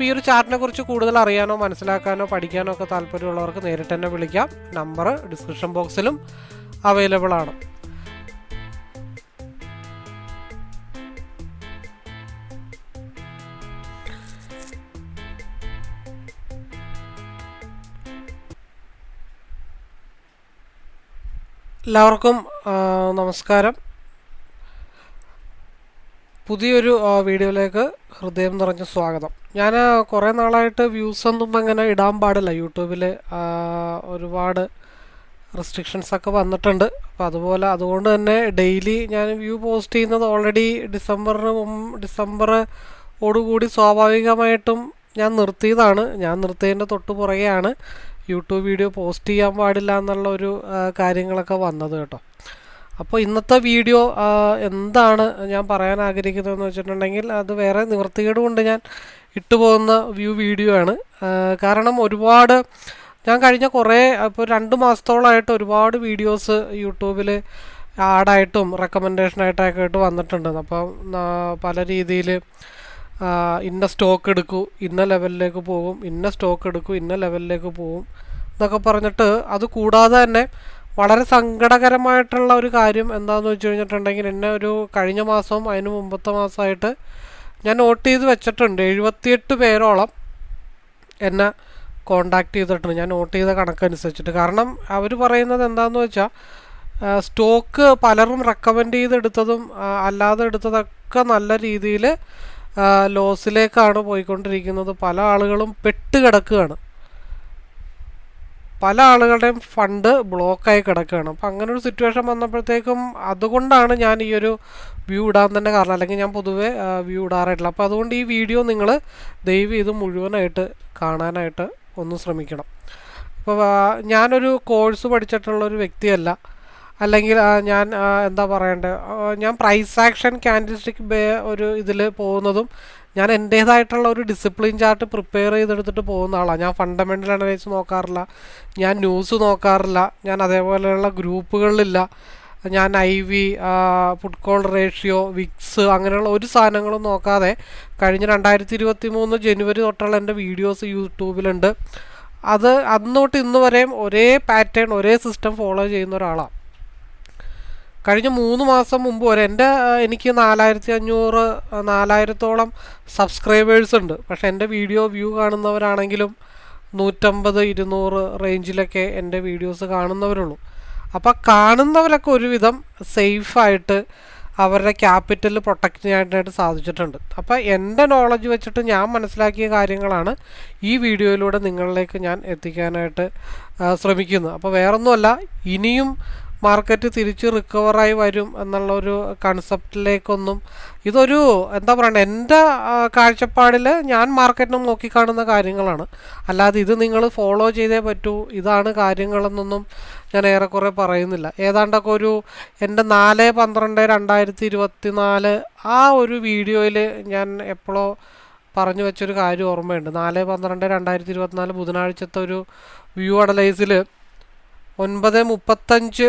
അപ്പോൾ ഈ ഒരു ചാർട്ടിനെ കുറിച്ച് കൂടുതൽ അറിയാനോ മനസ്സിലാക്കാനോ പഠിക്കാനോ ഒക്കെ താല്പര്യമുള്ളവർക്ക് നേരിട്ട് തന്നെ വിളിക്കാം. നമ്പർ ഡിസ്ക്രിപ്ഷൻ ബോക്സിലും അവൈലബിൾ ആണ്. എല്ലാവർക്കും നമസ്കാരം. പുതിയൊരു വീഡിയോയിലേക്ക് ഹൃദയം നിറഞ്ഞ സ്വാഗതം. ഞാൻ കുറേ നാളായിട്ട് വ്യൂസ് ഒന്നും അങ്ങനെ ഇടാൻ പാടില്ല. യൂട്യൂബിൽ ഒരുപാട് റെസ്ട്രിക്ഷൻസ് ഒക്കെ വന്നിട്ടുണ്ട്. അപ്പോൾ അതുപോലെ അതുകൊണ്ട് തന്നെ ഡെയിലി ഞാൻ വ്യൂ പോസ്റ്റ് ചെയ്യുന്നത് ഓൾറെഡി ഡിസംബറിന് മുമ്പ് ഡിസംബറോടുകൂടി സ്വാഭാവികമായിട്ടും ഞാൻ നിർത്തിയതാണ്. ഞാൻ നിർത്തിയതിന്റെ തൊട്ട് പുറകെയാണ് യൂട്യൂബ് വീഡിയോ പോസ്റ്റ് ചെയ്യാൻ പാടില്ല എന്നുള്ള ഒരു കാര്യങ്ങളൊക്കെ വന്നത് കേട്ടോ. അപ്പോൾ ഇന്നത്തെ വീഡിയോ എന്താണ് ഞാൻ പറയാൻ ആഗ്രഹിക്കുന്നതെന്ന് വെച്ചിട്ടുണ്ടെങ്കിൽ അത് വേറെ നിവൃത്തികേട് കൊണ്ട് ഞാൻ ഇട്ടുപോകുന്ന വ്യൂ വീഡിയോ ആണ്. കാരണം ഒരുപാട് ഞാൻ കഴിഞ്ഞ കുറേ ഇപ്പോൾ രണ്ട് മാസത്തോളമായിട്ട് ഒരുപാട് വീഡിയോസ് യൂട്യൂബിൽ ആഡായിട്ടും റെക്കമെൻഡേഷനായിട്ടൊക്കെ ആയിട്ട് വന്നിട്ടുണ്ട്. അപ്പം പല രീതിയിൽ ഇന്ന സ്റ്റോക്ക് എടുക്കൂ ഇന്ന ലെവലിലേക്ക് പോകും ഇന്ന സ്റ്റോക്ക് എടുക്കൂ ഇന്ന ലെവലിലേക്ക് പോകും എന്നൊക്കെ പറഞ്ഞിട്ട് അത് കൂടാതെ തന്നെ വളരെ സങ്കടകരമായിട്ടുള്ള ഒരു കാര്യം എന്താണെന്ന് വെച്ച് കഴിഞ്ഞിട്ടുണ്ടെങ്കിൽ എന്നെ ഒരു കഴിഞ്ഞ മാസവും അതിന് മുമ്പത്തെ മാസമായിട്ട് ഞാൻ നോട്ട് ചെയ്ത് വെച്ചിട്ടുണ്ട്. എഴുപത്തിയെട്ട് പേരോളം എന്നെ കോണ്ടാക്ട് ചെയ്തിട്ടുണ്ട്. ഞാൻ നോട്ട് ചെയ്ത കണക്കനുസരിച്ചിട്ട്. കാരണം അവർ പറയുന്നത് എന്താണെന്ന് വെച്ചാൽ സ്റ്റോക്ക് പലരും റെക്കമെൻഡ് ചെയ്തെടുത്തതും അല്ലാതെ എടുത്തതൊക്കെ നല്ല രീതിയിൽ ലോസിലേക്കാണ് പോയിക്കൊണ്ടിരിക്കുന്നത്. പല ആളുകളും പെട്ട് കിടക്കുകയാണ് പല ആളുകളുടെയും ഫണ്ട് ബ്ലോക്കായി കിടക്കുകയാണ്. അപ്പം അങ്ങനെ ഒരു സിറ്റുവേഷൻ വന്നപ്പോഴത്തേക്കും അതുകൊണ്ടാണ് ഞാൻ ഈ ഒരു വ്യൂ ഇടാൻ തന്നെ കാരണം അല്ലെങ്കിൽ ഞാൻ പൊതുവേ വ്യൂ ഇടാറായിട്ടില്ല. അപ്പോൾ അതുകൊണ്ട് ഈ വീഡിയോ നിങ്ങൾ ദയവ് ഇത് മുഴുവനായിട്ട് കാണാനായിട്ട് ഒന്ന് ശ്രമിക്കണം. അപ്പോൾ ഞാനൊരു കോഴ്സ് പഠിച്ചിട്ടുള്ള ഒരു വ്യക്തിയല്ല. അല്ലെങ്കിൽ ഞാൻ എന്താ പറയണ്ടേ ഞാൻ പ്രൈസ് ആക്ഷൻ ക്യാൻഡിസ്റ്റിക് ഒരു ഇതിൽ പോകുന്നതും ഞാൻ എന്റേതായിട്ടുള്ള ഒരു ഡിസിപ്ലിൻ ചാർട്ട് പ്രിപ്പയർ ചെയ്തെടുത്തിട്ട് പോകുന്ന ആളാണ് ഞാൻ ഫണ്ടമെന്റൽ അനലൈസ് നോക്കാറില്ല. ഞാൻ ന്യൂസ് നോക്കാറില്ല. ഞാൻ അതേപോലെയുള്ള ഗ്രൂപ്പുകളിലില്ല. ഞാൻ I V put call ratio VIX അങ്ങനെയുള്ള ഒരു സാധനങ്ങളും നോക്കാതെ കഴിഞ്ഞ രണ്ടായിരത്തി ഇരുപത്തി മൂന്ന് ജനുവരി തൊട്ടുള്ള എന്റെ വീഡിയോസ് യൂട്യൂബിലുണ്ട്. അത് അന്നോട്ട് ഇന്ന് വരെയും ഒരേ പാറ്റേൺ ഒരേ സിസ്റ്റം ഫോളോ ചെയ്യുന്ന ഒരാളാണ് കഴിഞ്ഞ മൂന്ന് മാസം മുമ്പ് വരെ എന്റെ എനിക്ക് നാലായിരത്തി അഞ്ഞൂറ് നാലായിരത്തോളം സബ്സ്ക്രൈബേഴ്സ് ഉണ്ട്. പക്ഷെ എന്റെ വീഡിയോ വ്യൂ കാണുന്നവരാണെങ്കിലും നൂറ്റമ്പത് ഇരുന്നൂറ് റേഞ്ചിലൊക്കെ എന്റെ വീഡിയോസ് കാണുന്നവരുള്ളൂ. അപ്പോൾ കാണുന്നവരൊക്കെ ഒരുവിധം സേഫായിട്ട് അവരുടെ ക്യാപിറ്റൽ പ്രൊട്ടക്റ്റ് ചെയ്യാനായിട്ട് സാധിച്ചിട്ടുണ്ട്. അപ്പോൾ എന്റെ നോളജ് വെച്ചിട്ട് ഞാൻ മനസ്സിലാക്കിയ കാര്യങ്ങളാണ് ഈ വീഡിയോയിലൂടെ നിങ്ങളിലേക്ക് ഞാൻ എത്തിക്കാനായിട്ട് ശ്രമിക്കുന്നത്. അപ്പോൾ വേറൊന്നുമല്ല ഇനിയും മാർക്കറ്റ് തിരിച്ച് റിക്കവറായി വരും എന്നുള്ള ഒരു കൺസെപ്റ്റിലേക്കൊന്നും ഇതൊരു എന്താ പറയുക എന്റെ കാഴ്ചപ്പാടിൽ ഞാൻ മാർക്കറ്റിനെ നോക്കിക്കാണുന്ന കാര്യങ്ങളാണ്. അല്ലാതെ ഇത് നിങ്ങൾ ഫോളോ ചെയ്തേ പറ്റൂ ഇതാണ് കാര്യങ്ങളെന്നൊന്നും ഞാൻ ഏറെക്കുറെ പറയുന്നില്ല. ഏതാണ്ടൊക്കെ ഒരു എന്റെ നാല് പന്ത്രണ്ട് രണ്ടായിരത്തി ഇരുപത്തി നാല് ആ ഒരു വീഡിയോയിൽ ഞാൻ എപ്പോഴോ പറഞ്ഞു വെച്ചൊരു കാര്യം ഓർമ്മയുണ്ട്. നാല് പന്ത്രണ്ട് രണ്ടായിരത്തി ഇരുപത്തിനാല് ബുധനാഴ്ചത്തെ ഒരു വ്യൂ അനലൈസിൽ ഒൻപത് മുപ്പത്തഞ്ച്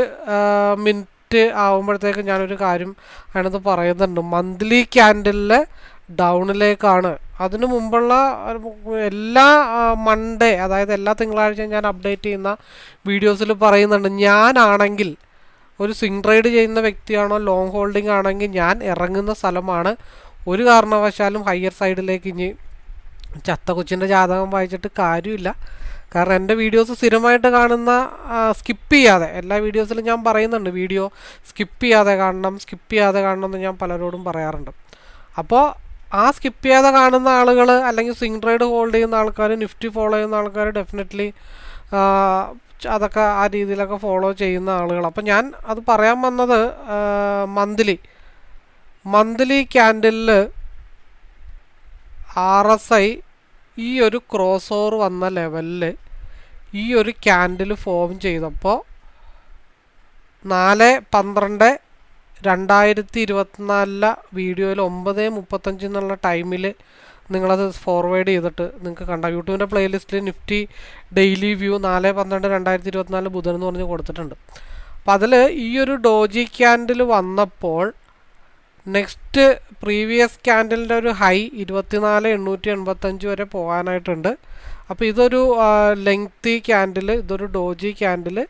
മിനിറ്റ് ആകുമ്പോഴത്തേക്ക് ഞാനൊരു കാര്യം അതിനകത്ത് പറയുന്നുണ്ട്. മന്ത്ലി ക്യാൻഡലിലെ ഡൗണിലേക്കാണ്. അതിനു മുമ്പുള്ള എല്ലാ മൺഡേ അതായത് എല്ലാ തിങ്കളാഴ്ചയും ഞാൻ അപ്ഡേറ്റ് ചെയ്യുന്ന വീഡിയോസിൽ പറയുന്നുണ്ട്. ഞാനാണെങ്കിൽ ഒരു സ്വിംഗ് ട്രേഡ് ചെയ്യുന്ന വ്യക്തിയാണോ ലോങ് ഹോൾഡിംഗ് ആണെങ്കിൽ ഞാൻ ഇറങ്ങുന്ന സ്ഥലമാണ്. ഒരു കാരണവശാലും ഹയർ സൈഡിലേക്ക് ഇനി ചത്ത കൊച്ചിന്റെ ജാതകം വായിച്ചിട്ട് കാര്യമില്ല. കാരണം എന്റെ വീഡിയോസ് സ്ഥിരമായിട്ട് കാണുന്ന സ്കിപ്പ് ചെയ്യാതെ എല്ലാ വീഡിയോസിലും ഞാൻ പറയുന്നുണ്ട് വീഡിയോ സ്കിപ്പ് ചെയ്യാതെ കാണണം സ്കിപ്പ് ചെയ്യാതെ കാണണം എന്ന് ഞാൻ പലരോടും പറയാറുണ്ട്. അപ്പോൾ ആ സ്കിപ്പ് ചെയ്യാതെ കാണുന്ന ആളുകൾ അല്ലെങ്കിൽ സ്വിംഗ് ട്രേഡ് ഹോൾഡ് ചെയ്യുന്ന ആൾക്കാർ നിഫ്റ്റി ഫോളോ ചെയ്യുന്ന ആൾക്കാർ ഡെഫിനറ്റ്ലി അതൊക്കെ ആ രീതിയിലൊക്കെ ഫോളോ ചെയ്യുന്ന ആളുകൾ. അപ്പോൾ ഞാൻ അത് പറയാൻ വന്നത് മന്ത്ലി മന്ത്ലി ക്യാൻഡിലിൽ ആർ എസ് ഐ ഈ ഒരു ക്രോസ് ഓവർ വന്ന ലെവലിൽ ഈ ഒരു ക്യാൻഡിൽ ഫോം ചെയ്തപ്പോൾ നാല് പന്ത്രണ്ട് രണ്ടായിരത്തി ഇരുപത്തിനാലിലെ വീഡിയോയിൽ ഒമ്പത് മുപ്പത്തഞ്ച് എന്നുള്ള ടൈമിൽ നിങ്ങളത് ഫോർവേഡ് ചെയ്തിട്ട് നിങ്ങൾക്ക് കണ്ട. യൂട്യൂബിന്റെ പ്ലേലിസ്റ്റിൽ നിഫ്റ്റി ഡെയിലി വ്യൂ നാല് പന്ത്രണ്ട് രണ്ടായിരത്തി ഇരുപത്തിനാല് ബുധൻ എന്ന് പറഞ്ഞ് കൊടുത്തിട്ടുണ്ട്. അപ്പോൾ അതിൽ ഈ ഒരു ഡോജി ക്യാൻഡിൽ വന്നപ്പോൾ നെക്സ്റ്റ് പ്രീവിയസ് ക്യാൻഡലിന്റെ ഒരു ഹൈ ഇരുപത്തിനാല് എണ്ണൂറ്റി എൺപത്തഞ്ച് വരെ പോകാനായിട്ടുണ്ട് അപ്പോൾ ഇതൊരു ലെങ്തി ക്യാൻഡിൽ ഇതൊരു doji candle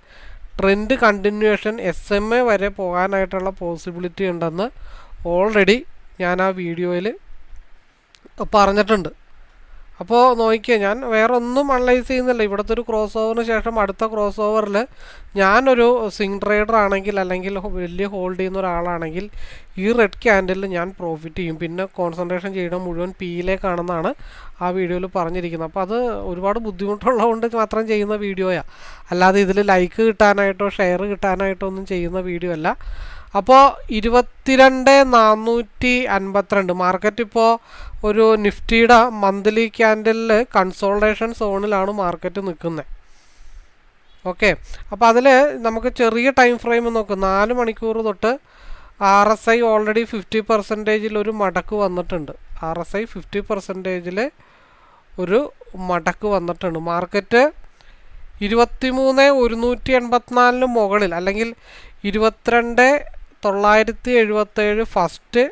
trend continuation S M A വരെ പോകാനായിട്ടുള്ള പോസിബിലിറ്റി ഉണ്ടെന്ന് ഓൾറെഡി ഞാൻ ആ വീഡിയോയിൽ പറഞ്ഞിട്ടുണ്ട്. അപ്പോൾ നോക്കിയാൽ ഞാൻ വേറെ ഒന്നും അനലൈസ് ചെയ്യുന്നില്ല. ഇവിടുത്തെ ഒരു ക്രോസ് ഓവറിന് ശേഷം അടുത്ത ക്രോസ് ഓവറിൽ ഞാനൊരു സിംഗ് ട്രേഡർ ആണെങ്കിൽ അല്ലെങ്കിൽ വലിയ ഹോൾഡ് ചെയ്യുന്ന ഒരാളാണെങ്കിൽ ഈ റെഡ് ക്യാൻഡലിൽ ഞാൻ പ്രോഫിറ്റ് ചെയ്യും. പിന്നെ കോൺസെൻട്രേഷൻ ചെയ്യണം മുഴുവൻ പിയിലേക്കാണെന്നാണ് ആ വീഡിയോയിൽ പറഞ്ഞിരിക്കുന്നത്. അപ്പോൾ അത് ഒരുപാട് ബുദ്ധിമുട്ടുള്ളതുകൊണ്ട് മാത്രം ചെയ്യുന്ന വീഡിയോയാണ് അല്ലാതെ ഇതിൽ ലൈക്ക് കിട്ടാനായിട്ടോ ഷെയർ കിട്ടാനായിട്ടോ ഒന്നും ചെയ്യുന്ന വീഡിയോ അല്ല അപ്പോൾ ഇരുപത്തിരണ്ട് നാനൂറ്റി അൻപത്തിരണ്ട്. മാർക്കറ്റ് ഇപ്പോൾ ഒരു നിഫ്റ്റിയുടെ മന്ത്ലി ക്യാൻഡലിൽ കൺസോൾട്ടേഷൻ സോണിലാണ് മാർക്കറ്റ് നിൽക്കുന്നത് ഓക്കെ അപ്പോൾ അതിൽ നമുക്ക് ചെറിയ ടൈം ഫ്രെയിം നോക്കും. നാല് മണിക്കൂർ തൊട്ട് R S I already fifty പെർസെന്റേജിൽ ഒരു മടക്ക് വന്നിട്ടുണ്ട്. ആർ എസ് ഐ ഫിഫ്റ്റി പെർസെന്റേജിൽ ഒരു മടക്ക് വന്നിട്ടുണ്ട്. മാർക്കറ്റ് ഇരുപത്തിമൂന്ന് ഒരുന്നൂറ്റി എൺപത്തിനാലിന് മുകളിൽ അല്ലെങ്കിൽ ഇരുപത്തിരണ്ട് തൊള്ളായിരത്തി എഴുപത്തേഴ് ഫസ്റ്റ്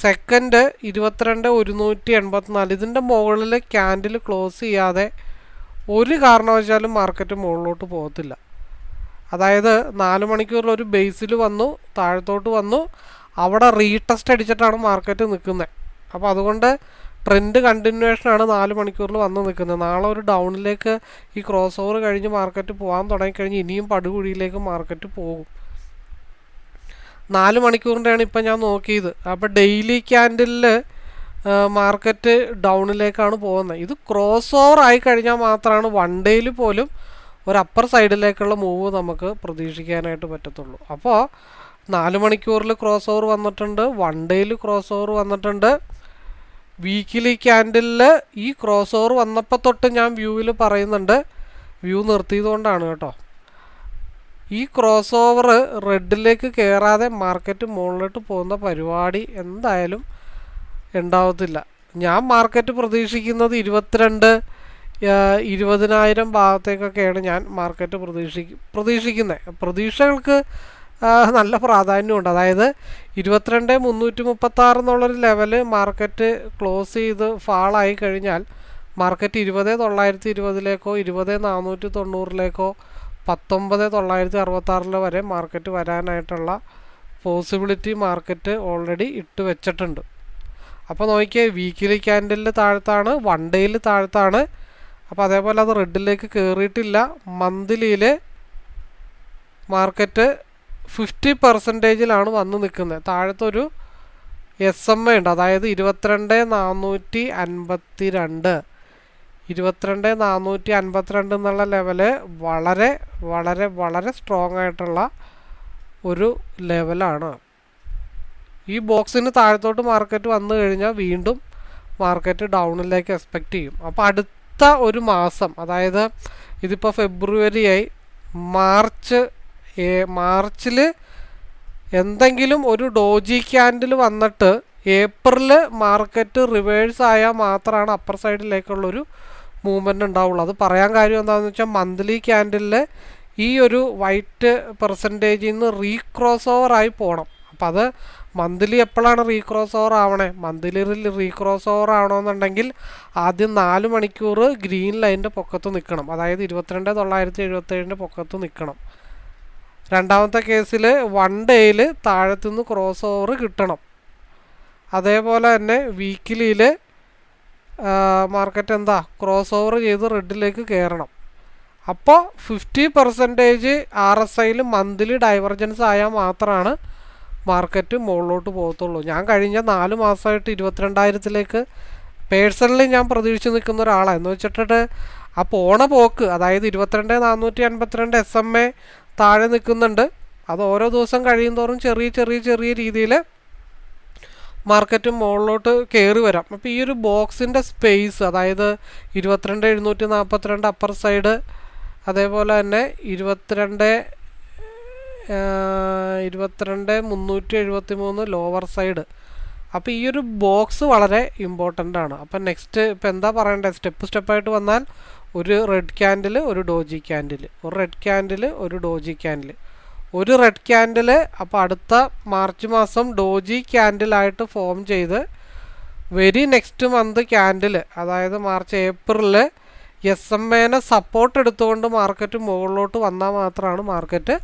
സെക്കൻഡ് ഇരുപത്തിരണ്ട് ഒരുന്നൂറ്റി എൺപത്തിനാല് ഇതിന്റെ മുകളിൽ ക്യാൻഡിൽ ക്ലോസ് ചെയ്യാതെ ഒരു കാരണവശാലും മാർക്കറ്റ് മുകളിലോട്ട് പോകത്തില്ല. അതായത് നാല് മണിക്കൂറിൽ ഒരു ബേസിൽ വന്നു താഴത്തോട്ട് വന്നു അവിടെ റീടെസ്റ്റ് അടിച്ചിട്ടാണ് മാർക്കറ്റ് നിൽക്കുന്നത് അപ്പോൾ അതുകൊണ്ട് ട്രെൻഡ് കണ്ടിന്യൂവേഷനാണ് നാല് മണിക്കൂറിൽ വന്ന് നിൽക്കുന്നത്. നാളെ ഒരു ഡൗണിലേക്ക് ഈ ക്രോസ് ഓവർ കഴിഞ്ഞ് മാർക്കറ്റ് പോകാൻ തുടങ്ങിക്കഴിഞ്ഞ് ഇനിയും പടുകുഴിയിലേക്ക് മാർക്കറ്റ് പോകും. നാല് മണിക്കൂറിന്റെയാണ് ഇപ്പം ഞാൻ നോക്കിയത്. അപ്പോൾ ഡെയിലി ക്യാൻഡിലിൽ മാർക്കറ്റ് ഡൗണിലേക്കാണ് പോകുന്നത്. ഇത് ക്രോസ് ഓവർ ആയി കഴിഞ്ഞാൽ മാത്രമാണ് വൺ ഡേയിൽ പോലും ഒരു അപ്പർ സൈഡിലേക്കുള്ള മൂവ് നമുക്ക് പ്രതീക്ഷിക്കാനായിട്ട് പറ്റത്തുള്ളൂ. അപ്പോൾ നാല് മണിക്കൂറിൽ ക്രോസ് ഓവർ വന്നിട്ടുണ്ട് വൺ ഡേയിൽ ക്രോസ് ഓവർ വന്നിട്ടുണ്ട്. വീക്കിലി ക്യാൻഡിലിൽ ഈ ക്രോസ് ഓവർ വന്നപ്പോൾ തൊട്ട് ഞാൻ വ്യൂവിൽ പറയുന്നുണ്ട്. വ്യൂ നിർത്തിയതുകൊണ്ടാണ് കേട്ടോ. ഈ ക്രോസ് ഓവർ റെഡിലേക്ക് കയറാതെ മാർക്കറ്റ് മുകളിലോട്ട് പോകുന്ന പരിപാടി എന്തായാലും ഉണ്ടാവത്തില്ല. ഞാൻ മാർക്കറ്റ് പ്രതീക്ഷിക്കുന്നത് ഇരുപത്തിരണ്ട് ഇരുപതിനായിരം ഭാഗത്തേക്കൊക്കെയാണ് ഞാൻ മാർക്കറ്റ് പ്രതീക്ഷിക്ക പ്രതീക്ഷിക്കുന്നത് പ്രതീക്ഷകൾക്ക് നല്ല പ്രാധാന്യമുണ്ട്. അതായത് ഇരുപത്തിരണ്ട് മുന്നൂറ്റി മുപ്പത്താറ് എന്നുള്ളൊരു ലെവൽ മാർക്കറ്റ് ക്ലോസ് ചെയ്ത് ഫാളായി കഴിഞ്ഞാൽ മാർക്കറ്റ് ഇരുപത് തൊള്ളായിരത്തി ഇരുപതിലേക്കോ ഇരുപത് നാനൂറ്റി തൊണ്ണൂറിലേക്കോ പത്തൊമ്പത് തൊള്ളായിരത്തി അറുപത്താറിൽ വരെ മാർക്കറ്റ് വരാനായിട്ടുള്ള പോസിബിലിറ്റി മാർക്കറ്റ് ഓൾറെഡി ഇട്ട് വെച്ചിട്ടുണ്ട്. അപ്പോൾ നോക്കിയാൽ വീക്കിലി ക്യാൻഡലിൽ താഴത്താണ് വൺ ഡേയിൽ താഴത്താണ്. അപ്പോൾ അതേപോലെ അത് റെഡിലേക്ക് കയറിയിട്ടില്ല മന്ത്ലിയിൽ മാർക്കറ്റ് ഫിഫ്റ്റി പെർസെന്റേജിലാണ് വന്ന് നിൽക്കുന്നത്. താഴത്തൊരു എസ് എം എ ഉണ്ട്. അതായത് ഇരുപത്തിരണ്ട് നാനൂറ്റി അൻപത്തി രണ്ട് ഇരുപത്തിരണ്ട് നാനൂറ്റി അൻപത്തിരണ്ട് എന്നുള്ള ലെവൽ വളരെ വളരെ വളരെ സ്ട്രോങ് ആയിട്ടുള്ള ഒരു ലെവലാണ്. ഈ ബോക്സിന് താഴത്തോട്ട് മാർക്കറ്റ് വന്നു കഴിഞ്ഞാൽ വീണ്ടും മാർക്കറ്റ് ഡൗണിലേക്ക് എക്സ്പെക്റ്റ് ചെയ്യും. അപ്പോൾ അടുത്ത ഒരു മാസം അതായത് ഇതിപ്പോൾ ഫെബ്രുവരി ആയി മാർച്ച് മാർച്ചിൽ എന്തെങ്കിലും ഒരു ഡോജി ക്യാൻഡിൽ വന്നിട്ട് ഏപ്രിൽ മാർക്കറ്റ് റിവേഴ്സ് ആയാൽ മാത്രമാണ് അപ്പർ സൈഡിലേക്കുള്ളൊരു മൂവ്മെന്റ് ഉണ്ടാവുള്ളൂ. അത് പറയാൻ കാര്യം എന്താണെന്ന് വെച്ചാൽ മന്ത്ലി ക്യാൻഡിലിൽ ഈ ഒരു വൈറ്റ് പെർസെന്റേജിൽ നിന്ന് റീക്രോസ് ഓവർ ആയി പോകണം അപ്പം അത് മന്ത്ലി എപ്പോഴാണ് റീക്രോസ് ഓവർ ആവണേ? മന്ത്ലി റീക്രോസ് ഓവർ ആവണമെന്നുണ്ടെങ്കിൽ ആദ്യം നാല് മണിക്കൂർ ഗ്രീൻ ലൈന്റെ പൊക്കത്ത് നിൽക്കണം അതായത് ഇരുപത്തിരണ്ട് തൊള്ളായിരത്തി എഴുപത്തേഴിന്റെ പൊക്കത്ത് നിൽക്കണം രണ്ടാമത്തെ കേസിൽ വൺ ഡേയിൽ താഴത്തുനിന്ന് ക്രോസ് ഓവർ കിട്ടണം. അതേപോലെ തന്നെ വീക്കിലിയിൽ മാർക്കറ്റ് എന്താ ക്രോസ് ഓവർ ചെയ്ത് റെഡിലേക്ക് കയറണം അപ്പോൾ ഫിഫ്റ്റി പെർസെന്റേജ് ആർ എസ് ഐയിൽ മന്ത്ലി ഡൈവർജൻസ് ആയാൽ മാത്രമാണ് മാർക്കറ്റ് മുകളിലോട്ട് പോകത്തുള്ളൂ. ഞാൻ കഴിഞ്ഞ നാല് മാസമായിട്ട് ഇരുപത്തിരണ്ടായിരത്തിലേക്ക് പേഴ്സണലി ഞാൻ പ്രതീക്ഷിച്ച് നിൽക്കുന്ന ഒരാളാണ് എന്ന് വെച്ചിട്ട് ആ പോണ പോക്ക് അതായത് ഇരുപത്തിരണ്ട് നാനൂറ്റി അൻപത്തിരണ്ട് എസ് എം എ താഴെ നിൽക്കുന്നുണ്ട്. അത് ഓരോ ദിവസം കഴിയുമോറും ചെറിയ ചെറിയ ചെറിയ രീതിയിൽ മാർക്കറ്റ് മുകളിലോട്ട് കയറി വരാം. അപ്പോൾ ഈ ഒരു ബോക്സിന്റെ സ്പേസ് അതായത് ഇരുപത്തിരണ്ട് എഴുന്നൂറ്റി നാൽപ്പത്തിരണ്ട് അപ്പർ സൈഡ് അതേപോലെ തന്നെ ഇരുപത്തിരണ്ട് ഇരുപത്തിരണ്ട് മുന്നൂറ്റി എഴുപത്തി മൂന്ന് ലോവർ സൈഡ് അപ്പോൾ ഈ ഒരു ബോക്സ് വളരെ ഇമ്പോർട്ടന്റ് ആണ്. അപ്പം നെക്സ്റ്റ് ഇപ്പം എന്താ പറയേണ്ടത് സ്റ്റെപ്പ് സ്റ്റെപ്പായിട്ട് വന്നാൽ ഒരു റെഡ് ക്യാൻഡിൽ ഒരു ഡോജി ക്യാൻഡിൽ ഒരു റെഡ് ക്യാൻഡിൽ ഒരു ഡോജി ക്യാൻഡിൽ ഒരു റെഡ് ക്യാൻഡിൽ അപ്പോൾ അടുത്ത മാർച്ച് മാസം ഡോജി ക്യാൻഡിലായിട്ട് ഫോം ചെയ്ത് വെരി നെക്സ്റ്റ് മന്ത് ക്യാൻഡിൽ അതായത് മാർച്ച് ഏപ്രിലിൽ എസ് എം എനെ സപ്പോർട്ട് എടുത്തുകൊണ്ട് മാർക്കറ്റ് മുകളിലോട്ട് വന്നാൽ മാത്രമാണ് മാർക്കറ്റ്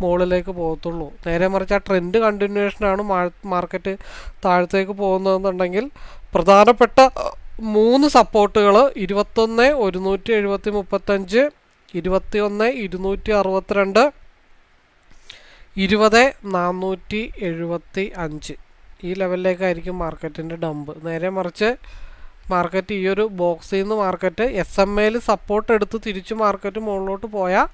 മുകളിലേക്ക് പോകത്തുള്ളൂ. നേരെ മറിച്ച് ആ ട്രെൻഡ് കണ്ടിന്യൂഷനാണ് മാർക്കറ്റ് താഴത്തേക്ക് പോകുന്നതെന്നുണ്ടെങ്കിൽ പ്രധാനപ്പെട്ട മൂന്ന് സപ്പോർട്ടുകൾ ഇരുപത്തൊന്ന് ഒരുന്നൂറ്റി എഴുപത്തി മുപ്പത്തഞ്ച് ഇരുപത്തി ഒന്ന് ഇരുന്നൂറ്റി അറുപത്തിരണ്ട് ഇരുപത് നാനൂറ്റി എഴുപത്തി അഞ്ച്. ഈ ലെവലിലേക്കായിരിക്കും മാർക്കറ്റിന്റെ ഡമ്പ് നേരെ മറിച്ച് മാർക്കറ്റ് ഈ ഒരു ബോക്സിൽ നിന്ന് മാർക്കറ്റ് എസ് എം എയിൽ സപ്പോർട്ട് എടുത്ത് തിരിച്ച് മാർക്കറ്റ് മുകളിലോട്ട് പോയാൽ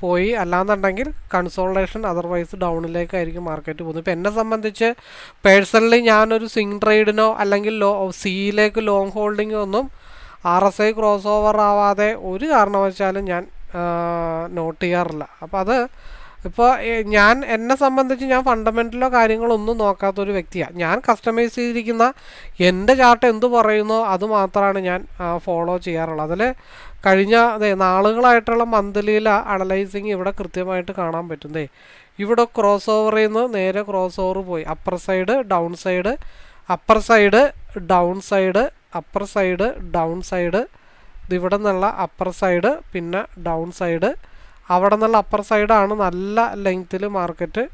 പോയി. അല്ലാന്നുണ്ടെങ്കിൽ കൺസോൾട്ടേഷൻ അതർവൈസ് ഡൗണിലേക്കായിരിക്കും മാർക്കറ്റ് പോകുന്നത്. ഇപ്പം എന്നെ സംബന്ധിച്ച് പേഴ്സണലി ഞാനൊരു സ്വിംഗ് ട്രേഡിനോ അല്ലെങ്കിൽ ലോ സിയിലേക്ക് ലോങ് ഹോൾഡിങ്ങോ ഒന്നും R S I cross over ആവാതെ ഒരു കാരണവശാലും ഞാൻ നോട്ട് ചെയ്യാറില്ല. അപ്പോൾ അത് ഇപ്പോൾ ഞാൻ എന്നെ സംബന്ധിച്ച് ഞാൻ ഫണ്ടമെന്റലോ കാര്യങ്ങളോ ഒന്നും നോക്കാത്തൊരു വ്യക്തിയാണ് ഞാൻ കസ്റ്റമൈസ് ചെയ്തിരിക്കുന്ന എന്റെ ചാർട്ട് എന്ത് പറയുന്നോ അത് മാത്രമാണ് ഞാൻ ഫോളോ ചെയ്യാറുള്ളത്. അതിൽ കഴിഞ്ഞ അതെ നാളുകളായിട്ടുള്ള മന്ത്ലിയിലെ അനലൈസിങ് ഇവിടെ കൃത്യമായിട്ട് കാണാൻ പറ്റുന്നേ ഇവിടെ ക്രോസ് ഓവറിൽ നിന്ന് നേരെ ക്രോസ് ഓവർ പോയി. Upper side down side upper side down side upper side down side ഇതിവിടെ നിന്നുള്ള അപ്പർ സൈഡ് പിന്നെ ഡൗൺ സൈഡ് അവിടെ നിന്നുള്ള അപ്പർ സൈഡാണ് നല്ല ലെങ്ത്തിൽ മാർക്കറ്റ്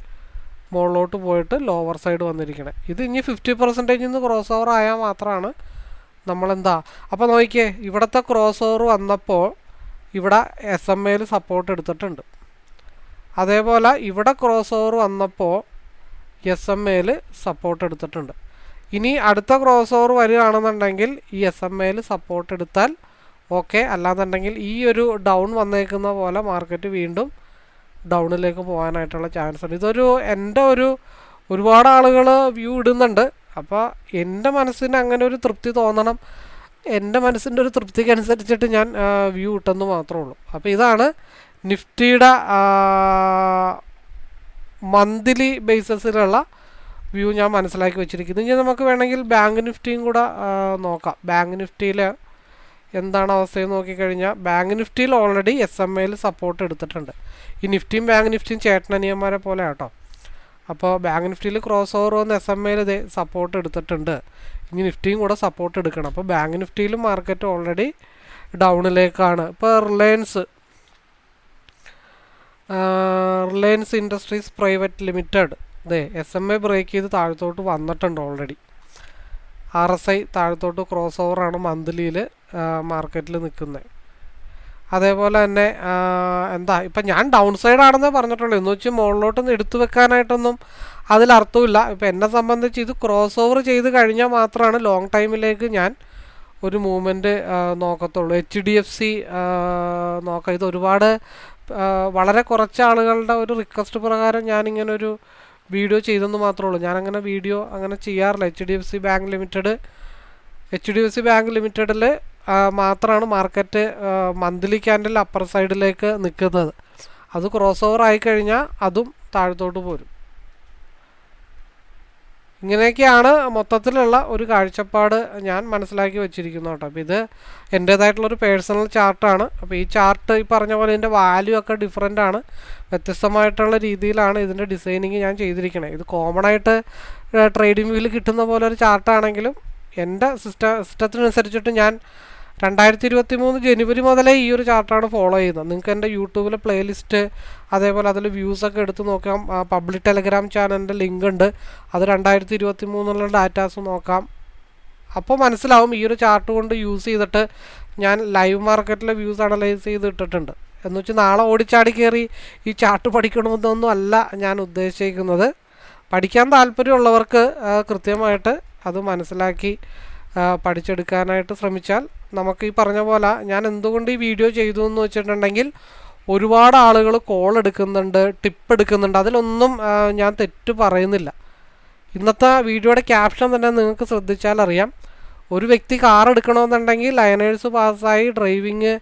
മുകളിലോട്ട് പോയിട്ട് ലോവർ സൈഡ് വന്നിരിക്കണേ. ഇത് ഇനി ഫിഫ്റ്റി പെർസെന്റേജിൽ നിന്ന് ക്രോസ് ഓവർ ആയാൽ മാത്രമാണ് നമ്മളെന്താ അപ്പോൾ നോക്കിയേ ഇവിടുത്തെ ക്രോസ് ഓവർ വന്നപ്പോൾ ഇവിടെ എസ് എം എയിൽ സപ്പോർട്ട് എടുത്തിട്ടുണ്ട്. അതേപോലെ ഇവിടെ ക്രോസ് ഓവർ വന്നപ്പോൾ എസ് എം എയിൽ സപ്പോർട്ട് എടുത്തിട്ടുണ്ട്. ഇനി അടുത്ത ക്രോസ് ഓവർ വരികയാണെന്നുണ്ടെങ്കിൽ ഈ എസ് എം എയിൽ സപ്പോർട്ട് എടുത്താൽ ഓക്കെ അല്ലാന്നുണ്ടെങ്കിൽ ഈ ഒരു ഡൗൺ വന്നേക്കുന്ന പോലെ മാർക്കറ്റ് വീണ്ടും ഡൗണിലേക്ക് പോകാനായിട്ടുള്ള ചാൻസ് ഉണ്ട്. ഇതൊരു എന്റെ ഒരു ഒരുപാട് ആളുകൾ വ്യൂ ഇടുന്നുണ്ട്. അപ്പോൾ എന്റെ മനസ്സിന് അങ്ങനെ ഒരു തൃപ്തി തോന്നണം. എന്റെ മനസ്സിന്റെ ഒരു തൃപ്തിക്ക് അനുസരിച്ചിട്ട് ഞാൻ വ്യൂ ഇട്ടെന്ന് മാത്രമേ ഉള്ളൂ. അപ്പോൾ ഇതാണ് നിഫ്റ്റിയുടെ മന്ത്ലി ബേസിസിലുള്ള വ്യൂ ഞാൻ മനസ്സിലാക്കി വെച്ചിരിക്കുന്നു ഇനി നമുക്ക് വേണമെങ്കിൽ ബാങ്ക് നിഫ്റ്റിയും കൂടെ നോക്കാം. ബാങ്ക് നിഫ്റ്റിയിൽ എന്താണ് അവസ്ഥയെന്ന് നോക്കിക്കഴിഞ്ഞാൽ ബാങ്ക് നിഫ്റ്റിയിൽ ഓൾറെഡി എസ് എം എയിൽ സപ്പോർട്ട് എടുത്തിട്ടുണ്ട്. ഈ നിഫ്റ്റിയും ബാങ്ക് നിഫ്റ്റിയും ചേട്ടനനിയന്മാരെ പോലെ കേട്ടോ അപ്പോൾ ബാങ്ക് നിഫ്റ്റിയിൽ ക്രോസ് ഓവർ വന്ന് എസ് എം എയിൽ ഇത് സപ്പോർട്ട് എടുത്തിട്ടുണ്ട്. ഇനി നിഫ്റ്റിയും കൂടെ സപ്പോർട്ട് എടുക്കണം. അപ്പോൾ ബാങ്ക് നിഫ്റ്റിയിലും മാർക്കറ്റ് ഓൾറെഡി ഡൗണിലേക്കാണ് ഇപ്പോൾ Reliance Reliance Industries Private Limited അതെ എസ് എം എ ബ്രേക്ക് ചെയ്ത് താഴത്തോട്ട് വന്നിട്ടുണ്ട് ഓൾറെഡി ആർ എസ് ഐ താഴത്തോട്ട് ക്രോസ് ഓവറാണ് മന്ത്ലിയിൽ മാർക്കറ്റിൽ നിൽക്കുന്നത് അതേപോലെ തന്നെ എന്താ ഇപ്പം ഞാൻ ഡൗൺ സൈഡ് ആണെന്നേ പറഞ്ഞിട്ടുള്ളൂ. എന്ന് വെച്ചാൽ മുകളിലോട്ടൊന്നും എടുത്തു വെക്കാനായിട്ടൊന്നും അതിലർത്ഥമില്ല ഇപ്പം എന്നെ സംബന്ധിച്ച് ഇത് ക്രോസ് ഓവർ ചെയ്ത് കഴിഞ്ഞാൽ മാത്രമാണ് ലോങ് ടൈമിലേക്ക് ഞാൻ ഒരു മൂവ്മെന്റ് നോക്കത്തുള്ളൂ. എച്ച് ഡി എഫ് സി നോക്കാം. ഇത് ഒരുപാട് വളരെ കുറച്ച് ആളുകളുടെ ഒരു റിക്വസ്റ്റ് പ്രകാരം ഞാനിങ്ങനെ ഒരു വീഡിയോ ചെയ്തെന്ന് മാത്രമേ ഉള്ളൂ. ഞാനങ്ങനെ വീഡിയോ അങ്ങനെ ചെയ്യാറില്ല. H D F C bank limited H D F C bank ലിമിറ്റഡിൽ മാത്രമാണ് മാർക്കറ്റ് മന്ത്ലി ക്യാൻഡിൽ അപ്പർ സൈഡിലേക്ക് നിൽക്കുന്നത് അത് ക്രോസ് ഓവർ ആയിക്കഴിഞ്ഞാൽ അതും താഴത്തോട്ട് പോരും. ഇങ്ങനെയൊക്കെയാണ് മൊത്തത്തിലുള്ള ഒരു കാഴ്ചപ്പാട് ഞാൻ മനസ്സിലാക്കി വെച്ചിരിക്കുന്നു കേട്ടോ. അപ്പോൾ ഇത് എന്റേതായിട്ടുള്ളൊരു പേഴ്സണൽ ചാർട്ടാണ് അപ്പോൾ ഈ ചാർട്ട് ഈ പറഞ്ഞ പോലെ ഇതിന്റെ വാല്യൂ ഒക്കെ ഡിഫറെന്റ് ആണ്. വ്യത്യസ്തമായിട്ടുള്ള രീതിയിലാണ് ഇതിന്റെ ഡിസൈനിങ് ഞാൻ ചെയ്തിരിക്കുന്നത് ഇത് കോമൺ ആയിട്ട് ട്രേഡിംഗ് വ്യൂവിൽ കിട്ടുന്ന പോലെ ഒരു ചാർട്ടാണെങ്കിലും എന്റെ സിസ്റ്റ സിസ്റ്റത്തിനനുസരിച്ചിട്ട് ഞാൻ രണ്ടായിരത്തി ഇരുപത്തി മൂന്ന് ജനുവരി മുതലേ ഈ ഒരു ചാർട്ടാണ് ഫോളോ ചെയ്യുന്നത്. നിങ്ങൾക്ക് എന്റെ യൂട്യൂബിലെ പ്ലേലിസ്റ്റ് അതേപോലെ അതിൽ വ്യൂസൊക്കെ എടുത്ത് നോക്കാം. പബ്ലിക് ടെലഗ്രാം ചാനലിന്റെ ലിങ്ക് ഉണ്ട് അത് രണ്ടായിരത്തി ഇരുപത്തി മൂന്നുള്ള ഡാറ്റാസ് നോക്കാം. അപ്പോൾ മനസ്സിലാവും ഈ ഒരു ചാർട്ട് കൊണ്ട് യൂസ് ചെയ്തിട്ട് ഞാൻ ലൈവ് മാർക്കറ്റിലെ വ്യൂസ് അനലൈസ് ചെയ്ത് ഇട്ടിട്ടുണ്ട്. എന്ന് വെച്ചാൽ നാളെ ഓടിച്ചാടി കയറി ഈ ചാർട്ട് പഠിക്കണമെന്നൊന്നും അല്ല ഞാൻ ഉദ്ദേശിക്കുന്നത്. പഠിക്കാൻ താല്പര്യമുള്ളവർക്ക് കൃത്യമായിട്ട് അത് മനസ്സിലാക്കി പഠിച്ചെടുക്കാനായിട്ട് ശ്രമിച്ചാൽ നമുക്ക് ഈ പറഞ്ഞ പോലെ ഞാൻ എന്തുകൊണ്ട് ഈ വീഡിയോ ചെയ്തു എന്ന് വെച്ചിട്ടുണ്ടെങ്കിൽ ഒരുപാട് ആളുകൾ കോൾ എടുക്കുന്നുണ്ട് ടിപ്പ് എടുക്കുന്നുണ്ട്. അതിലൊന്നും ഞാൻ തെറ്റ് പറയുന്നില്ല. ഇന്നത്തെ വീഡിയോയുടെ ക്യാപ്ഷൻ തന്നെ നിങ്ങൾക്ക് ശ്രദ്ധിച്ചാൽ അറിയാം. ഒരു വ്യക്തി കാർ എടുക്കണമെന്നുണ്ടെങ്കിൽ ലൈനേഴ്സ് പാസ്സായി ഡ്രൈവിങ്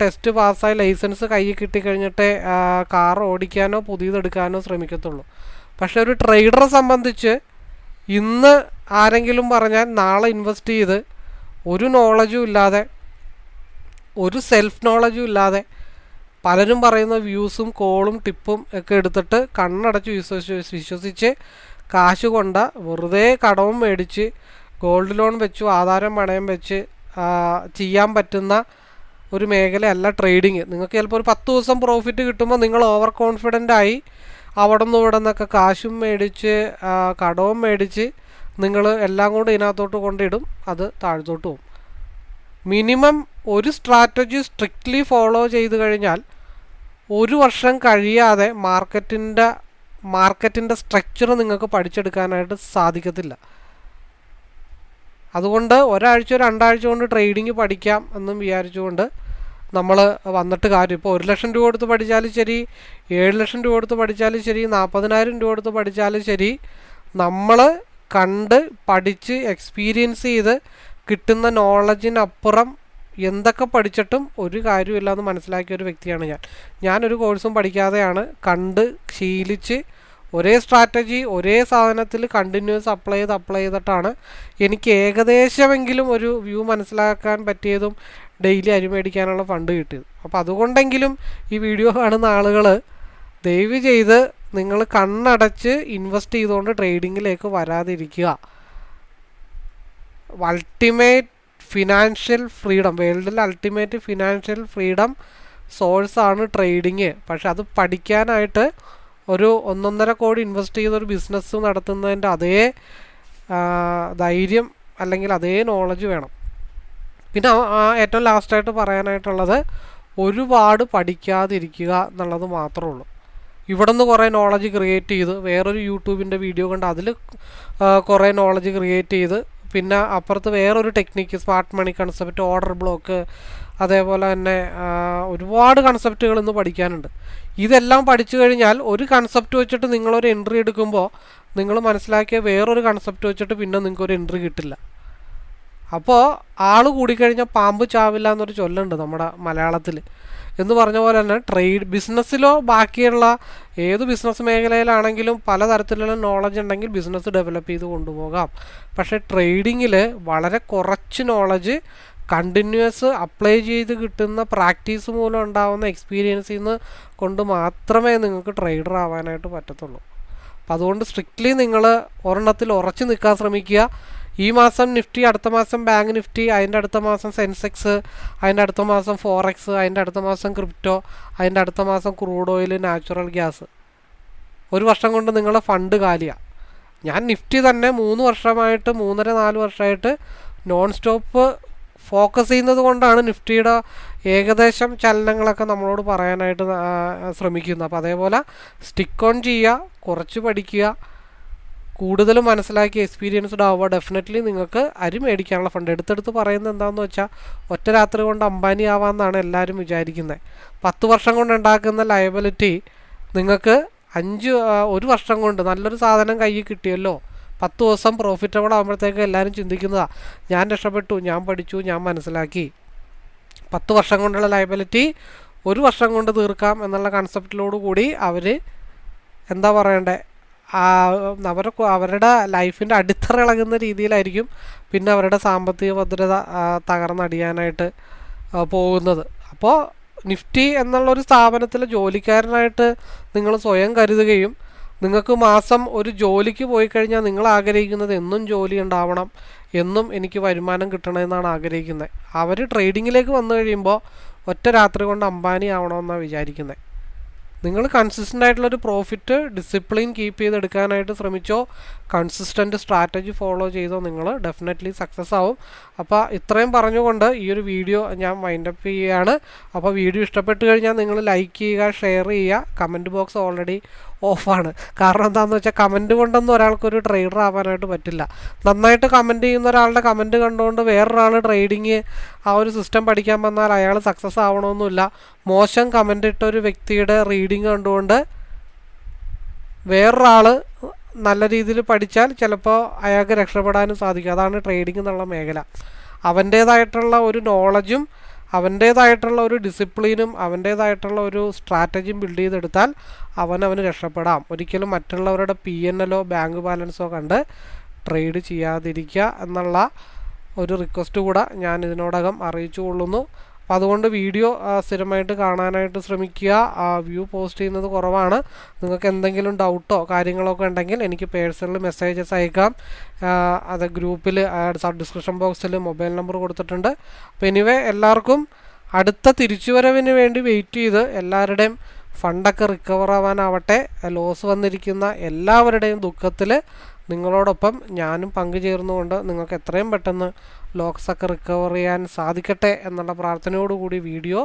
ടെസ്റ്റ് പാസ്സായി ലൈസൻസ് കയ്യിൽ കിട്ടിക്കഴിഞ്ഞിട്ടേ കാർ ഓടിക്കാനോ പുതിയതെടുക്കാനോ ശ്രമിക്കത്തുള്ളൂ. പക്ഷേ ഒരു ട്രേഡറെ സംബന്ധിച്ച് ഇന്ന് ആരെങ്കിലും പറഞ്ഞാൽ നാളെ ഇൻവെസ്റ്റ് ചെയ്ത് ഒരു നോളജും ഇല്ലാതെ ഒരു സെൽഫ് നോളജും ഇല്ലാതെ പലരും പറയുന്ന വ്യൂസും കോളും ടിപ്പും ഒക്കെ എടുത്തിട്ട് കണ്ണടച്ച് വിശ്വസിച്ച് വിശ്വസിച്ച് കാശ് കൊണ്ട വെറുതെ കടവും മേടിച്ച് ഗോൾഡ് ലോൺ വെച്ചു ആധാരം പണയം വെച്ച് ചെയ്യാൻ പറ്റുന്ന ഒരു മേഖലയല്ല ട്രേഡിങ് നിങ്ങൾക്ക് ചിലപ്പോൾ ഒരു പത്ത് ദിവസം പ്രോഫിറ്റ് കിട്ടുമ്പോൾ നിങ്ങൾ ഓവർ കോൺഫിഡന്റ് ആയി അവിടെ നിന്ന് ഇവിടെ നിന്നൊക്കെ കാശും മേടിച്ച് കടവും മേടിച്ച് നിങ്ങൾ എല്ലാം കൂടെ ഇതിനകത്തോട്ട് കൊണ്ടിടും അത് താഴ്ത്തോട്ട് പോകും മിനിമം ഒരു സ്ട്രാറ്റജി സ്ട്രിക്ട്ലി ഫോളോ ചെയ്ത് കഴിഞ്ഞാൽ ഒരു വർഷം കഴിയാതെ മാർക്കറ്റിന്റെ മാർക്കറ്റിന്റെ സ്ട്രക്ചർ നിങ്ങൾക്ക് പഠിച്ചെടുക്കാനായിട്ട് സാധിക്കത്തില്ല. അതുകൊണ്ട് ഒരാഴ്ച രണ്ടാഴ്ച കൊണ്ട് ട്രേഡിങ് പഠിക്കാം എന്നും വിചാരിച്ചുകൊണ്ട് നമ്മൾ വന്നിട്ട് കാര്യം. ഇപ്പോൾ ഒരു ലക്ഷം രൂപ കൊടുത്ത് പഠിച്ചാലും ശരി ഏഴ് ലക്ഷം രൂപ കൊടുത്ത് പഠിച്ചാലും ശരി നാൽപ്പതിനായിരം രൂപ കൊടുത്ത് പഠിച്ചാലും ശരി നമ്മൾ കണ്ട് പഠിച്ച് എക്സ്പീരിയൻസ് ചെയ്ത് കിട്ടുന്ന നോളജിനപ്പുറം എന്തൊക്കെ പഠിച്ചിട്ടും ഒരു കാര്യമില്ല എന്ന് മനസ്സിലാക്കിയ ഒരു വ്യക്തിയാണ് ഞാൻ. ഞാനൊരു കോഴ്സും പഠിക്കാതെയാണ് കണ്ട് ശീലിച്ച് ഒരേ സ്ട്രാറ്റജി ഒരേ സാധനത്തിൽ കണ്ടിന്യൂസ് അപ്ലൈ ചെയ്ത് അപ്ലൈ ചെയ്തിട്ടാണ് എനിക്ക് ഏകദേശമെങ്കിലും ഒരു വ്യൂ മനസ്സിലാക്കാൻ പറ്റിയതും ഡെയിലി അരി മേടിക്കാനുള്ള ഫണ്ട് കിട്ടിയത്. അപ്പോൾ അതുകൊണ്ടെങ്കിലും ഈ വീഡിയോ കാണുന്ന ആളുകൾ ദയവ് ചെയ്ത് നിങ്ങൾ കണ്ണടച്ച് ഇൻവെസ്റ്റ് ചെയ്തുകൊണ്ട് ട്രേഡിങ്ങിലേക്ക് വരാതിരിക്കുക. അൾട്ടിമേറ്റ് ഫിനാൻഷ്യൽ ഫ്രീഡം വേൾഡിൽ അൾട്ടിമേറ്റ് ഫിനാൻഷ്യൽ ഫ്രീഡം സോഴ്സാണ് ട്രേഡിങ് പക്ഷെ അത് പഠിക്കാനായിട്ട് ഒരു ഒന്നൊന്നര കോടി ഇൻവെസ്റ്റ് ചെയ്തൊരു ബിസിനസ് നടത്തുന്നതിന്റെ അതേ ധൈര്യം അല്ലെങ്കിൽ അതേ നോളജ് വേണം. പിന്നെ ഏറ്റവും ലാസ്റ്റായിട്ട് പറയാനായിട്ടുള്ളത് ഒരുപാട് പഠിക്കാതിരിക്കുക എന്നുള്ളത് മാത്രമേ ഉള്ളൂ. ഇവിടെ നിന്ന് കുറേ നോളജ് ക്രിയേറ്റ് ചെയ്ത് വേറൊരു യൂട്യൂബിന്റെ വീഡിയോ കണ്ട് അതിൽ കുറേ നോളജ് ക്രിയേറ്റ് ചെയ്ത് പിന്നെ അപ്പുറത്ത് വേറൊരു technique smart money concept order block അതേപോലെ തന്നെ ഒരുപാട് കൺസെപ്റ്റുകൾ ഇന്ന് പഠിക്കാനുണ്ട്. ഇതെല്ലാം പഠിച്ചു കഴിഞ്ഞാൽ ഒരു കൺസെപ്റ്റ് വെച്ചിട്ട് നിങ്ങളൊരു എൻട്രി എടുക്കുമ്പോൾ നിങ്ങൾ മനസ്സിലാക്കിയ വേറൊരു കൺസെപ്റ്റ് വെച്ചിട്ട് പിന്നെ നിങ്ങൾക്കൊരു എൻട്രി കിട്ടില്ല. അപ്പോൾ ആൾ കൂടിക്കഴിഞ്ഞാൽ പാമ്പ് ചാവില്ല എന്നൊരു ചൊല്ലുണ്ട് നമ്മുടെ മലയാളത്തിൽ എന്ന് പറഞ്ഞ പോലെ തന്നെ ട്രേഡ് ബിസിനസ്സിലോ ബാക്കിയുള്ള ഏത് ബിസിനസ് മേഖലയിലാണെങ്കിലും പലതരത്തിലുള്ള നോളജ് ഉണ്ടെങ്കിൽ ബിസിനസ് ഡെവലപ്പ് ചെയ്ത് കൊണ്ടുപോകാം. പക്ഷേ ട്രേഡിങ്ങിൽ വളരെ കുറച്ച് നോളജ് കണ്ടിന്യൂസ് അപ്ലൈ ചെയ്ത് കിട്ടുന്ന പ്രാക്ടീസ് മൂലം ഉണ്ടാവുന്ന എക്സ്പീരിയൻസിൽ നിന്ന് കൊണ്ട് മാത്രമേ നിങ്ങൾക്ക് ട്രേഡർ ആവാനായിട്ട് പറ്റത്തുള്ളൂ. അപ്പോൾ അതുകൊണ്ട് സ്ട്രിക്റ്റ്ലി നിങ്ങൾ ഒരെണ്ണത്തിൽ ഉറച്ചു നിൽക്കാൻ ശ്രമിക്കുക. ഈ മാസം നിഫ്റ്റി അടുത്ത മാസം ബാങ്ക് നിഫ്റ്റി അതിന്റെ അടുത്ത മാസം സെൻസെക്സ് അതിന്റെ അടുത്ത മാസം ഫോറക്സ് അതിന്റെ അടുത്ത മാസം ക്രിപ്റ്റോ അതിന്റെ അടുത്ത മാസം ക്രൂഡ് ഓയിൽ നാച്ചുറൽ ഗ്യാസ്. ഒരു വർഷം കൊണ്ട് നിങ്ങളെ ഫണ്ട് കാലിയാണ് ഞാൻ നിഫ്റ്റി തന്നെ മൂന്ന് വർഷമായിട്ട് മൂന്നര നാല് വർഷമായിട്ട് നോൺ സ്റ്റോപ്പ് ഫോക്കസ് ചെയ്യുന്നത് കൊണ്ടാണ് നിഫ്റ്റിയുടെ ഏകദേശം ചലനങ്ങളൊക്കെ നമ്മളോട് പറയാനായിട്ട് ശ്രമിക്കുന്നത്. അപ്പോൾ അതേപോലെ സ്റ്റിക്ക് ഓൺ ചെയ്യുക കുറച്ച് പഠിക്കുക കൂടുതൽ മനസ്സിലാക്കി എക്സ്പീരിയൻസ്ഡ് ആവുക ഡെഫിനറ്റ്ലി നിങ്ങൾക്ക് അരി മേടിക്കാനുള്ള ഫണ്ട് എടുത്തെടുത്ത് പറയുന്നത് എന്താണെന്ന് വെച്ചാൽ ഒറ്റ രാത്രി കൊണ്ട് അംബാനി ആവാമെന്നാണ് എല്ലാവരും വിചാരിക്കുന്നത് പത്ത് വർഷം കൊണ്ട് ഉണ്ടാക്കുന്ന ലയബിലിറ്റി നിങ്ങൾക്ക് അഞ്ച് ഒരു വർഷം കൊണ്ട് നല്ലൊരു സാധനം കയ്യിൽ കിട്ടിയല്ലോ. പത്ത് ദിവസം പ്രോഫിറ്റബിൾ ആകുമ്പോഴത്തേക്ക് എല്ലാവരും ചിന്തിക്കുന്നതാ ഞാൻ രക്ഷപ്പെട്ടു ഞാൻ പഠിച്ചു ഞാൻ മനസ്സിലാക്കി. പത്ത് വർഷം കൊണ്ടുള്ള ലയബിലിറ്റി ഒരു വർഷം കൊണ്ട് തീർക്കാം എന്നുള്ള കൺസെപ്റ്റിലോട് കൂടി അവർ എന്താ പറയണ്ടേ? ആ, അവരെ കൊ- അവരുടെ ലൈഫിന്റെ അടിത്തറ ഇളകുന്ന രീതിയിലായിരിക്കും പിന്നെ അവരുടെ സാമ്പത്തിക ഭദ്രത തകർന്നടിയാനായിട്ട് പോകുന്നത്. അപ്പോൾ നിഫ്റ്റി എന്നുള്ളൊരു സ്ഥാപനത്തിൽ ജോലിക്കാരനായിട്ട് നിങ്ങൾ സ്വയം കരുതുകയും നിങ്ങൾക്ക് മാസം ഒരു ജോലിക്ക് പോയി കഴിഞ്ഞാൽ നിങ്ങൾ ആഗ്രഹിക്കുന്നത് എന്നും ജോലി ഉണ്ടാവണം എന്നും എനിക്ക് വരുമാനം കിട്ടണമെന്നാണ് ആഗ്രഹിക്കുന്നത്. അവർ ട്രേഡിങ്ങിലേക്ക് വന്നു കഴിയുമ്പോൾ ഒറ്റ രാത്രി കൊണ്ട് അംബാനി ആവണമെന്നാണ് വിചാരിക്കുന്നത്. നിങ്ങൾ കൺസിസ്റ്റന്റ് ആയിട്ടുള്ളൊരു പ്രോഫിറ്റ് ഡിസിപ്ലിൻ കീപ്പ് ചെയ്തെടുക്കാനായിട്ട് ശ്രമിച്ചോ? കൺസിസ്റ്റന്റ് സ്ട്രാറ്റജി ഫോളോ ചെയ്തോ നിങ്ങൾ ഡെഫിനറ്റ്ലി സക്സസ് ആവും. അപ്പോൾ ഇത്രയും പറഞ്ഞുകൊണ്ട് ഈ ഒരു വീഡിയോ ഞാൻ വൈൻഡപ്പ് ചെയ്യുകയാണ് അപ്പോൾ വീഡിയോ ഇഷ്ടപ്പെട്ട് കഴിഞ്ഞാൽ നിങ്ങൾ ലൈക്ക് ചെയ്യുക ഷെയർ ചെയ്യുക. കമന്റ് ബോക്സ് ഓൾറെഡി ഓഫാണ് കാരണം എന്താണെന്ന് വെച്ചാൽ കമന്റ് കൊണ്ടൊന്നും ഒരാൾക്കൊരു ട്രേഡർ ആവാനായിട്ട് പറ്റില്ല. നന്നായിട്ട് കമന്റ് ചെയ്യുന്ന ഒരാളുടെ കമന്റ് കണ്ടുകൊണ്ട് വേറൊരാൾ ട്രേഡിങ് ആ ഒരു സിസ്റ്റം പഠിക്കാൻ വന്നാൽ അയാൾ സക്സസ് ആവണമെന്നില്ല മോശം കമന്റ് ഇട്ട ഒരു വ്യക്തിയുടെ റീഡിങ് കണ്ടുകൊണ്ട് വേറൊരാൾ നല്ല രീതിയിൽ പഠിച്ചാൽ ചിലപ്പോൾ അയാൾക്ക് രക്ഷപ്പെടാനും സാധിക്കും. അതാണ് ട്രേഡിംഗ് എന്നുള്ള മേഖല. അവന്റേതായിട്ടുള്ള ഒരു നോളജും അവന്റേതായിട്ടുള്ള ഒരു ഡിസിപ്ലിനും അവന്റേതായിട്ടുള്ള ഒരു സ്ട്രാറ്റജിയും ബിൽഡ് ചെയ്തെടുത്താൽ അവൻ അവന് രക്ഷപ്പെടാം. ഒരിക്കലും മറ്റുള്ളവരുടെ പി എൻ എല്ലോ ബാങ്ക് ബാലൻസോ കണ്ട് ട്രേഡ് ചെയ്യാതിരിക്കുക എന്നുള്ള ഒരു റിക്വസ്റ്റ് കൂടെ ഞാൻ ഇതിനോടകം അറിയിച്ചു കൊള്ളുന്നു അപ്പോൾ അതുകൊണ്ട് വീഡിയോ സ്ഥിരമായിട്ട് കാണാനായിട്ട് ശ്രമിക്കുക. വ്യൂ പോസ്റ്റ് ചെയ്യുന്നത് കുറവാണ്. നിങ്ങൾക്ക് എന്തെങ്കിലും ഡൗട്ടോ കാര്യങ്ങളൊക്കെ ഉണ്ടെങ്കിൽ എനിക്ക് പേഴ്സണൽ മെസ്സേജസ് അയക്കാം. അത് ഗ്രൂപ്പിൽ sub description box mobile number കൊടുത്തിട്ടുണ്ട്. അപ്പോൾ എനിവേ എല്ലാവർക്കും അടുത്ത തിരിച്ചുവരവിന് വേണ്ടി വെയിറ്റ് ചെയ്ത് എല്ലാവരുടെയും ഫണ്ടൊക്കെ റിക്കവർ ആവാനാവട്ടെ. ലോസ് വന്നിരിക്കുന്ന എല്ലാവരുടെയും ദുഃഖത്തിൽ നിങ്ങളോടൊപ്പം ഞാനും പങ്കുചേർന്നുകൊണ്ട് നിങ്ങൾക്ക് എത്രയും പെട്ടെന്ന് ലോക്സൊക്കെ റിക്കവർ ചെയ്യാൻ സാധിക്കട്ടെ എന്നുള്ള പ്രാർത്ഥനയോടുകൂടി വീഡിയോ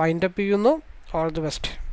വൈൻഡപ്പ് ചെയ്യുന്നു. All the best